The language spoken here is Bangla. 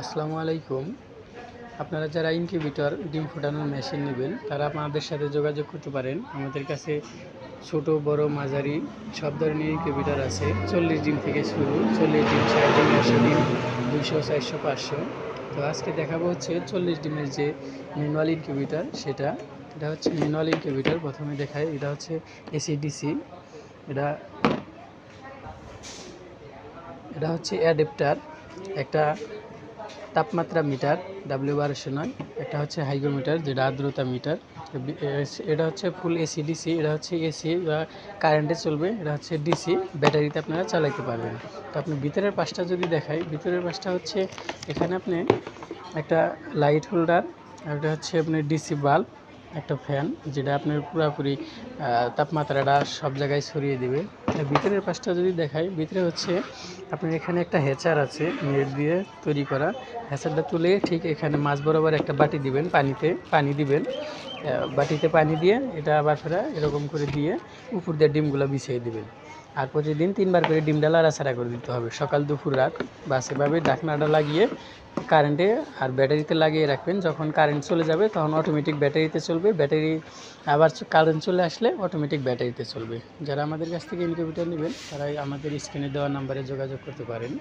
আসসালামু আলাইকুম। আপনারা যারা ইনকিউবেটর ডিম ফোটানোর মেশিন নেবেন, তারা আমাদের সাথে যোগাযোগ করতে পারেন। আমাদের কাছে ছোট, বড়, মাঝারি সব ধরনের ইনকিউবেটর আছে। চল্লিশ ডিম থেকে শুরু, চল্লিশ ডিম, ষাট ডিম, একশো ডিম, দুইশো, চারশো, পাঁচশো। তো আজকে দেখাবো হচ্ছে চল্লিশ ডিমের যে ম্যানুয়াল ইনকিউবেটর, সেটা। এটা হচ্ছে ম্যানুয়াল ইনকিউবেটর, প্রথমে দেখায় এটা হচ্ছে এসিডিসি। এটা এটা হচ্ছে অ্যাডাপ্টার। একটা তাপমাত্রা মিটার ডাব্লিউ এসে নয়। এটা হচ্ছে হাইগ্রোমিটার, যেটা আর্দ্রতা মিটার। এটা হচ্ছে ফুল এসি, ডিসি। এটা হচ্ছে এসি বা কারেন্টে চলবে। এটা হচ্ছে ডিসি। ব্যাটারিতে আপনারা চালাইতে পারবেন। তো আপনি ভিতরের পাশটা যদি দেখাই, ভিতরের পাশটা হচ্ছে এখানে আপনি একটা লাইট হোল্ডার আর এটা হচ্ছে আপনি ডিসি বাল্ব একটা ফ্যান যেটা আপনার পুরোপুরি তাপমাত্রাটা সব জায়গায় ছড়িয়ে দেবে। ভিতরের পাশটা যদি দেখাই, ভিতরে হচ্ছে আপনার এখানে একটা হেচার আছে, নেট দিয়ে তৈরি করা। হেচারটা তুলে ঠিক এখানে মাছ বরাবর একটা বাটি দিবেন, পানিতে পানি দিবেন। বাটিতে পানি দিয়ে এটা আবার ফেরা এরকম করে দিয়ে উপর দিয়ে ডিমগুলো বিছিয়ে দিবেন। আর প্রতিদিন তিনবার করে ডিমটা লাড়াছাড়া করে দিতে হবে। সকাল, দুপুর, রাত বাস এভাবে ঢাকনাটা লাগিয়ে কারেন্টে আর ব্যাটারিতে লাগিয়ে রাখবেন। যখন কারেন্ট চলে যাবে তখন অটোমেটিক ব্যাটারিতে চলবে। ব্যাটারি আবার কারেন্ট চলে আসলে অটোমেটিক ব্যাটারিতে চলবে। যারা আমাদের কাছ থেকে ইনকিউবেটর নেবেন, তারাই আমাদের স্ক্রিনে দেওয়া নাম্বারে যোগাযোগ করতে পারেন।